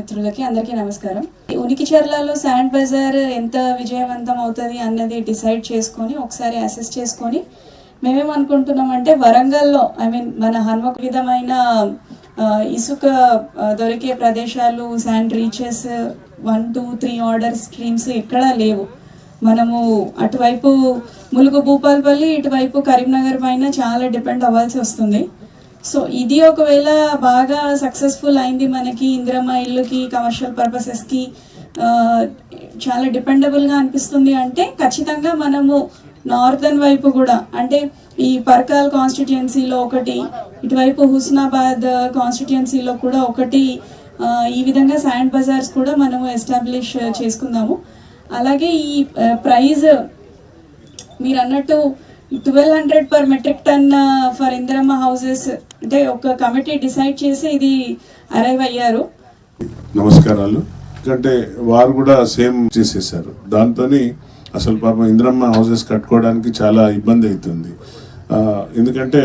మిత్రులకి అందరికీ నమస్కారం. ఉనికి చర్లలో శాండ్ బజార్ ఎంత విజయవంతం అవుతుంది అన్నది డిసైడ్ చేసుకొని ఒకసారి అసెస్ చేసుకొని మేమేమనుకుంటున్నామంటే వరంగల్లో ఐ మీన్ మన హన్మక విధమైన ఇసుక దొరికే ప్రదేశాలు sand reaches one two three order streams ఎక్కడా లేవు. మనము అటువైపు ములుగు భూపాలపల్లి ఇటువైపు కరీంనగర్ పైన చాలా డిపెండ్ అవ్వాల్సి వస్తుంది. సో ఇది ఒకవేళ బాగా సక్సెస్ఫుల్ అయింది మనకి ఇందిరమ్మ ఇల్లుకి కమర్షియల్ పర్పసెస్కి చాలా డిపెండబుల్గా అనిపిస్తుంది అంటే ఖచ్చితంగా మనము నార్థన్ వైపు కూడా అంటే ఈ పర్కాల్ కాన్స్టిట్యుయెన్సీలో ఒకటి ఇటువైపు హుస్నాబాద్ కాన్స్టిట్యుయెన్సీలో కూడా ఒకటి ఈ విధంగా శాండ్ బజార్స్ కూడా మనము ఎస్టాబ్లిష్ చేసుకుందాము. అలాగే ఈ ప్రైజ్ మీరు అన్నట్టు twelve hundred per metric ton for Indiramma houses అంటే ఒక కమిటీ డిసైడ్ చేసి ఇది అరైవ్ అయ్యారు. నమస్కారాలు. ఎందుకంటే వారు కూడా సేమ్ చేసేసారు. దాంతో అసలు పాపం ఇంద్రమ్మ హౌసెస్ కట్టుకోవడానికి చాలా ఇబ్బంది అవుతుంది. ఎందుకంటే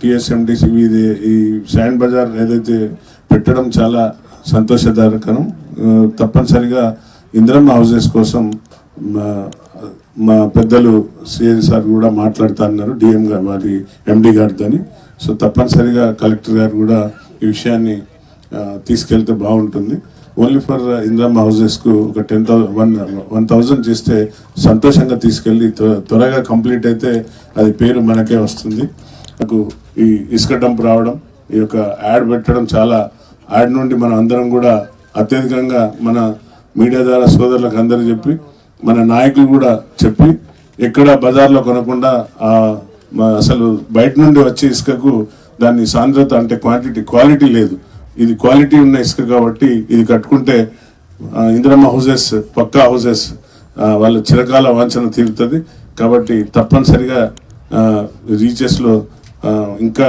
టిఎస్ఎండిసి ఇది ఈ శాండ్ బజార్ ఏదైతే పెట్టడం చాలా సంతోషదాయకరం తప్పనిసరిగా ఇంద్రమ్మ హౌసెస్ కోసం మా మా పెద్దలు సిఎన్ సార్ కూడా మాట్లాడుతున్నారు డిఎం గారు వారి ఎండి గారితో సో తప్పనిసరిగా కలెక్టర్ గారు కూడా ఈ విషయాన్ని తీసుకెళ్తే బాగుంటుంది. ఓన్లీ ఫర్ ఇంద్రమ్మ హౌసెస్కు ఒక ten thousand one one thousand చేస్తే సంతోషంగా తీసుకెళ్ళి త్వరగా కంప్లీట్ అయితే అది పేరు మనకే వస్తుంది. నాకు ఈ ఇసుక డంప్ రావడం ఈ యొక్క యాడ్ పెట్టడం చాలా యాడ్ నుండి మనం అందరం కూడా అత్యధికంగా మన మీడియా ద్వారా సోదరులకు అందరూ చెప్పి మన నాయకులు కూడా చెప్పి ఎక్కడ బజార్లో కొనకుండా అసలు బయట నుండి వచ్చే ఇసుకకు దాని సాంద్రత అంటే క్వాంటిటీ క్వాలిటీ లేదు. ఇది క్వాలిటీ ఉన్న ఇసుక కాబట్టి ఇది కట్టుకుంటే ఇంద్రమ్మ ఇందిరమ్మ హౌసెస్ పక్కా హౌసెస్ వాళ్ళ చిరకాల వాంఛన తీరుతుంది. కాబట్టి తప్పనిసరిగా రీచెస్లో ఇంకా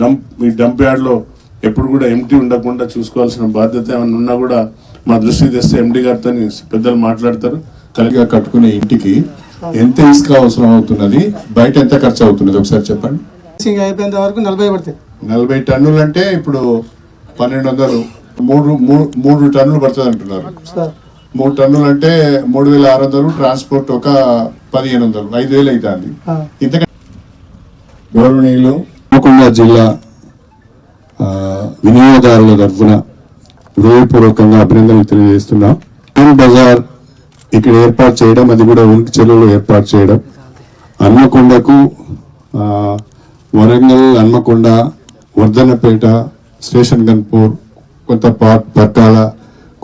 డంప్ ఈ డంప్ యార్డ్లో ఎప్పుడు కూడా ఎంటీ ఉండకుండా చూసుకోవాల్సిన బాధ్యత ఏమైనా ఉన్నా కూడా మా దృష్టి తెస్తే ఎండి గారితో పెద్దలు మాట్లాడతారు. కలిగా కట్టుకునే ఇంటికి ఎంత ఇసుక అవసరం అవుతున్నది? బయట ఎంత ఖర్చు అవుతున్నది? ఒకసారి చెప్పండి. అయిపోయేంత వరకు నలభై పడతాయి. నలభై టన్నులు అంటే ఇప్పుడు పన్నెండు వందలు. మూడు మూడు- మూడు టన్నులు పడుతుంది అంటున్నారు. మూడు టన్నులు అంటే మూడు వేల ఆరు వందలు ట్రాన్స్పోర్ట్ ఒక పదిహేను వందలు ఐదు వేలు అవుతుంది. ఇంతకంటే గౌరవనీయులు హనుమకొండ జిల్లా వినియోగదారుల తరఫున హృదయపూర్వకంగా అభినందనలు తెలియజేస్తున్నాం. బజార్ ఇక్కడ ఏర్పాటు చేయడం అది కూడా ఉనికి చెరువులో ఏర్పాటు చేయడం. హన్మకొండకు వరంగల్ హన్మకొండ వర్ధనపేట స్టేషన్ గన్పూర్ కొంత పార్ట్ పర్కాల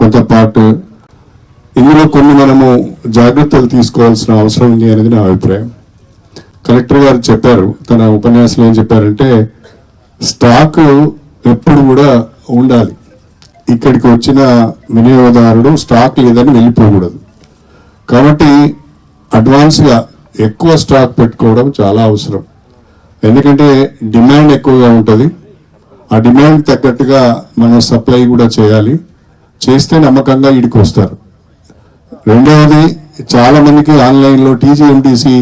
కొంత పార్ట్ ఇందులో కొన్ని మనము జాగ్రత్తలు తీసుకోవాల్సిన అవసరం ఉంది అనేది నా అభిప్రాయం. కలెక్టర్ గారు చెప్పారు తన ఉపన్యాసంలో ఏం చెప్పారంటే స్టాక్ ఎప్పుడు కూడా ఉండాలి. ఇక్కడికి వచ్చిన వినియోగదారుడు స్టాక్ లేదని వెళ్ళిపోకూడదు. కాబట్టి అడ్వాన్స్గా ఎక్కువ స్టాక్ పెట్టుకోవడం చాలా అవసరం. ఎందుకంటే డిమాండ్ ఎక్కువగా ఉంటుంది. ఆ డిమాండ్ తగ్గట్టుగా మనం సప్లై కూడా చేయాలి. చేస్తే నమ్మకంగా ఇడికి వస్తారు రెండవది చాలామందికి ఆన్లైన్లో టీజీఎంటీసీ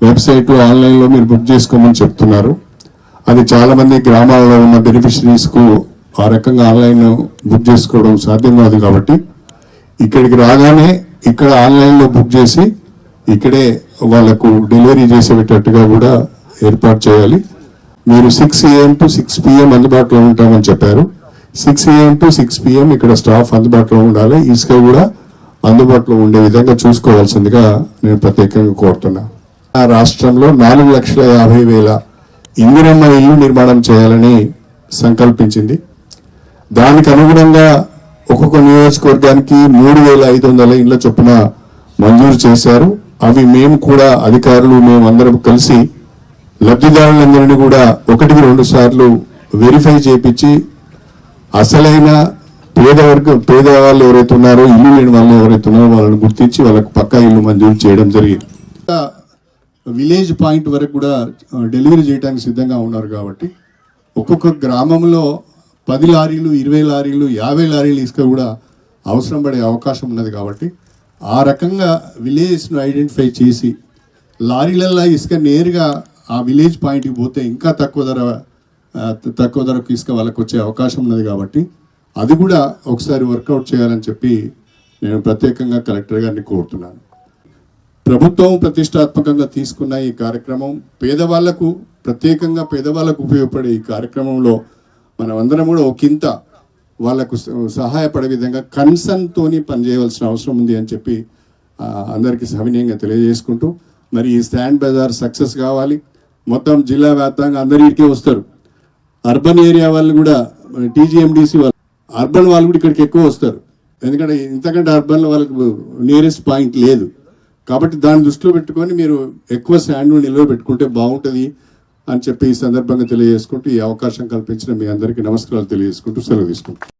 వెబ్సైట్ ఆన్లైన్లో మీరు బుక్ చేసుకోమని చెప్తున్నారు. అది చాలామంది గ్రామాల్లో ఉన్న బెనిఫిషరీస్కు ఆ రకంగా ఆన్లైన్ బుక్ చేసుకోవడం సాధ్యం కాదు కాబట్టి ఇక్కడికి రాగానే ఇక్కడ ఆన్లైన్లో బుక్ చేసి ఇక్కడే వాళ్ళకు డెలివరీ చేసేటట్టుగా కూడా ఏర్పాటు చేయాలి. మీరు six AM to six PM అందుబాటులో ఉంటామని చెప్పారు. Six AM to six PM ఇక్కడ స్టాఫ్ అందుబాటులో ఉండాలి. ఇసుక కూడా అందుబాటులో ఉండే విధంగా చూసుకోవాల్సిందిగా నేను ప్రత్యేకంగా కోరుతున్నా. ఆ రాష్ట్రంలో నాలుగు లక్షల యాభై వేల ఇందిరమ్మ ఇల్లు నిర్మాణం చేయాలని సంకల్పించింది. దానికి అనుగుణంగా ఒక్కొక్క నియోజకవర్గానికి మూడు వేల ఐదు వందల ఇళ్ళ చొప్పున మంజూరు చేశారు. అవి మేము కూడా అధికారులు మేము అందరం కలిసి లబ్ధిదారులందరినీ కూడా ఒకటికి రెండు సార్లు వెరిఫై చేపించి అసలైన పేద పేదవాళ్ళు పేద వాళ్ళు ఎవరైతే ఉన్నారో ఇల్లు లేని వాళ్ళు ఎవరైతే ఉన్నారో వాళ్ళని గుర్తించి వాళ్ళకు పక్కా ఇల్లు మంజూరు చేయడం జరిగింది. విలేజ్ పాయింట్ వరకు కూడా డెలివరీ చేయడానికి సిద్ధంగా ఉన్నారు కాబట్టి ఒక్కొక్క గ్రామంలో పది లారీలు ఇరవై లారీలు యాభై లారీలు ఇసుక కూడా అవసరం పడే అవకాశం ఉన్నది కాబట్టి ఆ రకంగా విలేజ్ను ఐడెంటిఫై చేసి లారీలల్లో ఇసుక నేరుగా ఆ విలేజ్ పాయింట్కి పోతే ఇంకా తక్కువ ధర తక్కువ ధరకు ఇసుక వాళ్ళకి వచ్చే అవకాశం ఉన్నది కాబట్టి అది కూడా ఒకసారి వర్కౌట్ చేయాలని చెప్పి నేను ప్రత్యేకంగా కలెక్టర్ గారిని కోరుతున్నాను. ప్రభుత్వం ప్రతిష్టాత్మకంగా తీసుకున్న ఈ కార్యక్రమం పేదవాళ్ళకు ప్రత్యేకంగా పేదవాళ్ళకు ఉపయోగపడే ఈ కార్యక్రమంలో మనం అందరం కూడా ఒకంత వాళ్ళకు సహాయపడే విధంగా కన్సర్న్ పనిచేయవలసిన అవసరం ఉంది అని చెప్పి అందరికీ సవినీయంగా తెలియజేసుకుంటూ మరి ఈ స్టాండ్ బజార్ సక్సెస్ కావాలి. మొత్తం జిల్లా వ్యాప్తంగా అందరికీ వస్తారు. అర్బన్ ఏరియా వాళ్ళు కూడా టీజీఎండిసి వాళ్ళు అర్బన్ వాళ్ళు కూడా ఇక్కడికి ఎక్కువ వస్తారు. ఎందుకంటే ఇంతకంటే అర్బన్లో వాళ్ళకు నియరెస్ట్ పాయింట్ లేదు. కాబట్టి దాన్ని దృష్టిలో పెట్టుకొని మీరు ఎక్కువ స్టాండ్ నిల్వ పెట్టుకుంటే బాగుంటుంది. అని చెప్పి ఈ సందర్భంగా తెలియజేసుకుంటూ ఈ అవకాశం కల్పించిన మీ అందరికీ నమస్కారాలు తెలియజేసుకుంటూ సెలవు తీసుకుంటాం